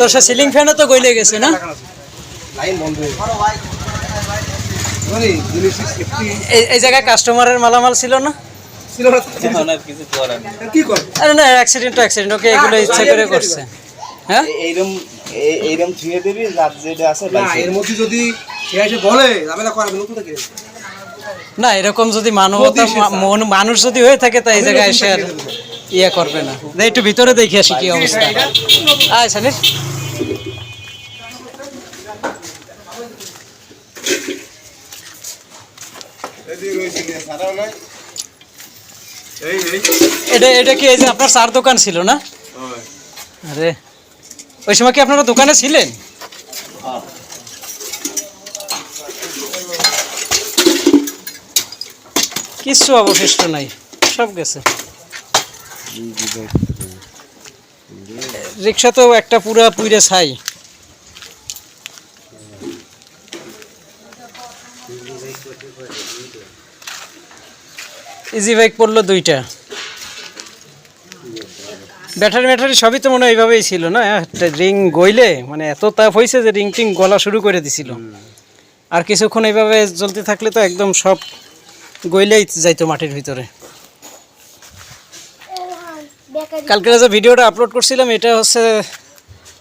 তো সে সিলিং ফ্যানও তো গইলে গেছে না? এই জায়গায় কাস্টমারের মালামাল ছিল না? আর অ্যাক্সিডেন্ট অ্যাক্সিডেন্ট ওকে এগুলো ইচ্ছা করে করছে। হ্যাঁ? এইরকম এর মধ্যে যদি বলে না এরকম যদি মানবতা মানুষ যদি হয়ে থাকে তা এই জায়গায় এসে আর ইয়ে করবে না। না, একটু ভিতরে দেখে আসি কি অবস্থা। এই এই এটা এটা কি এই যে আপনার চার দোকান ছিল না? আরে ওই সময় কি আপনারা দোকানে ছিলেন? কিচ্ছু অবশিষ্ট নাই, সব গেছে। রিক্সা তো একটা পুরা পুইরে ছাই। ইজি বাইক পড়ল দুইটা। ব্যাটারি ব্যাটারি সবই তো মনে হয় এইভাবেই ছিল না? একটা রিং গইলে মানে এত তাপ হয়েছে যে রিং টিং গলা শুরু করে দিছিল। আর কিছুক্ষণ এইভাবে জ্বলতে থাকলে তো একদম সব গইলেই যাইতো মাটির ভিতরে। কালকে যে ভিডিওটা আপলোড করছিলাম এটা হচ্ছে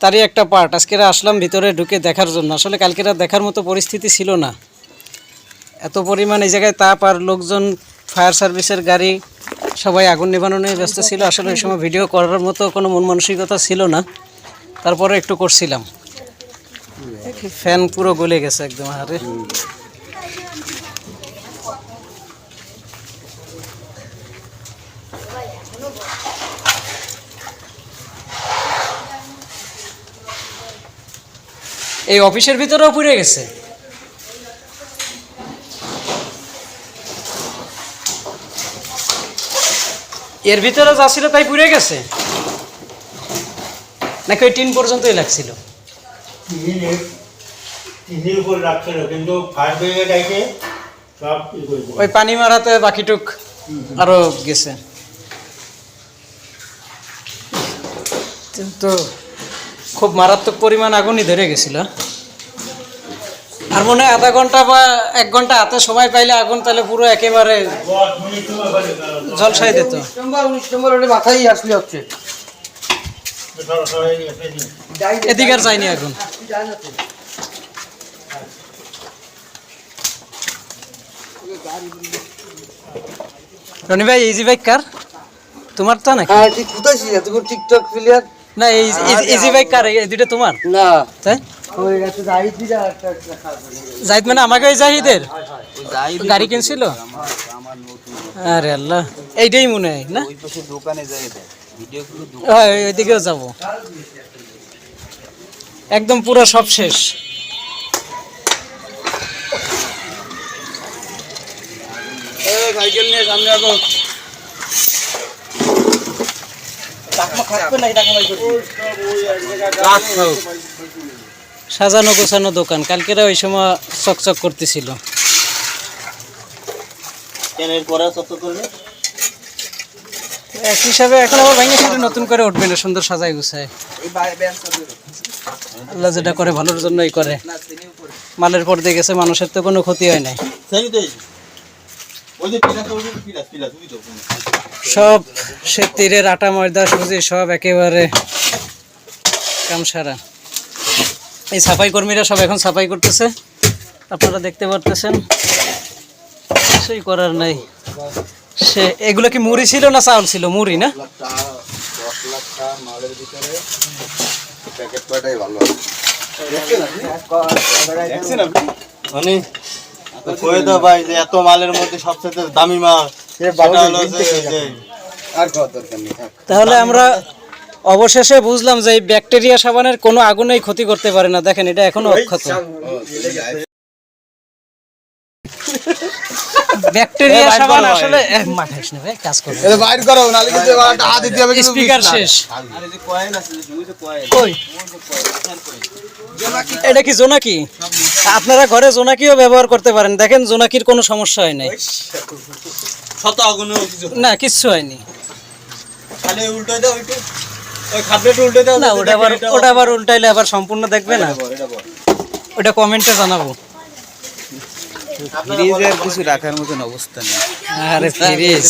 তারই একটা পার্ট আজকে আসলাম ভিতরে ঢুকে দেখার জন্য। আসলে কালকে দেখার মতো পরিস্থিতি ছিল না। এত পরিমাণ এই জায়গায় তাপ আর লোকজন ফায়ার সার্ভিসের গাড়ি সবাই আগুন নেভানো নিয়ে ব্যস্ত ছিল। আসলে ওই সময় ভিডিও করার মতো কোনো মন মানসিকতা ছিল না। তারপরে একটু করছিলাম। ফ্যান পুরো গলে গেছে একদম আরে এই অফিসের ভিতরেও পুড়ে গেছে। এর ভিতরে যা ছিল তাই পুড়ে গেছে? নাকি ওই টিন পর্যন্তই লাগছিল? কিন্তু। ওই পানি মারাতে বাকিটুক আরও গেছে। কিন্তু খুব মারাত্মক পরিমাণ আগুনই ধরে গেছিল। আর মনে হয় আধা ঘণ্টা বা এক ঘণ্টা হাতে সময় পাইলে আগুন তাহলে পুরো একেবারে জলসাই দিত। মাথায় আসলে হচ্ছে। এদিকে আর যায়নি আগুন। রনি ভাই ইজি বাইক কার তোমার তো নাকি? হ্যাঁ ঠিক কোথায় ছিল? টিকটক প্লেয়ার না এই ইজি বাইক কার এই দুটো তোমার? না। তাই? জাহিদ মানে আমাকে ওই জাহিদের? গাড়ি কিনছিল? আরে আল্লাহ এইটাই মনে হয় না? ওই পাশে দোকানে যাই দেয় ভিডিওগুলো হয় ওইদিকেও যাব। একদম পুরো সব শেষ। সাইকেল নিয়ে সামনে আগো সাজানো গোছানো দোকান। কালকেরা ওই সময় চকচক করতেছিল। এক হিসাবে এখন আবার ভেঙে সেটা নতুন করে উঠবে না সুন্দর সাজাই গুছায়। আল্লাহ যেটা করে ভালোর জন্যই করে। মালের পর দিয়ে গেছে মানুষের তো কোনো ক্ষতি হয় নাই। সব সে তীরের আটা ময়দা সুজি সব একেবারে কাম সারা এই সাফাই কর্মীরা সব এখন সাফাই করতেছে। আপনারা দেখতে পারতেছেন কিছুই করার নাই। সে এগুলো কি মুড়ি ছিল না চাউল ছিল? মুড়ি না? মানে কয়ে দাও ভাই যে এত মালের মধ্যে সবচেয়ে দামি মাল সেটা হলো যে- যে আর কত দরকার নেই থাক। তাহলে আমরা অবশেষে বুঝলাম যে এই ব্যাকটেরিয়া সাবানের কোনো আগুনেই ক্ষতি করতে পারে না। দেখেন এটা এখনও অক্ষত। ব্যাকটেরিয়া সাবান আসলে এ, না ভাই কাজ করবে এটা বাইর করো নালে কিন্তু একটা হাত দিতে হবে কিন্তু স্পিকার শেষ। আর যে কয়েন আছে যে কয়েন। কই? এটা কি জোনাকি? আপনারা ঘরে জোনাকিও ব্যবহার করতে পারেন। দেখেন জোনাকির কোনো সমস্যা হয় নাই। শত আগুনে কিছু না কিচ্ছু হয়নি। খালি উল্টো দাও ওই উল্টে দাও না ওটা আবার ওটা আবার উল্টাইলে আবার সম্পূর্ণ দেখবে না? ওটা কমেন্টে জানাব। ফ্রিজের কিছু রাখার মতন অবস্থা নেই। আরে ফ্রিজ।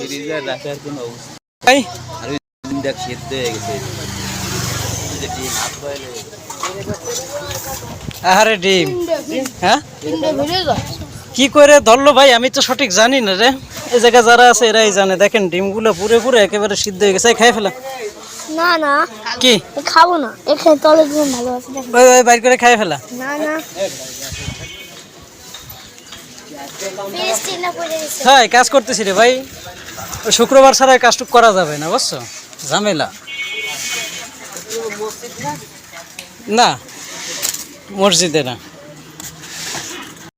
ফ্রিজের রাখার কোনো অবস্থা আর খেতে হয়ে গেছে। আরে ডিম। হ্যাঁ? কি করে ধরলো ভাই? আমি তো সঠিক জানি না রে। এই জায়গায় যারা আছে এরাই জানে। দেখেন ডিমগুলো পুরে পুরে একেবারে সিদ্ধ হয়ে গেছে। খেয়ে ফেলা না না। কি? খাব না। এখানে তলে ভালো আছে বাইর করে খেয়ে ফেলা। না না। হ্যাঁ কাজ করতেছি রে ভাই। শুক্রবার ছাড়া কাজটুক করা যাবে না বুঝছ? ঝামেলা। না মসজিদে না।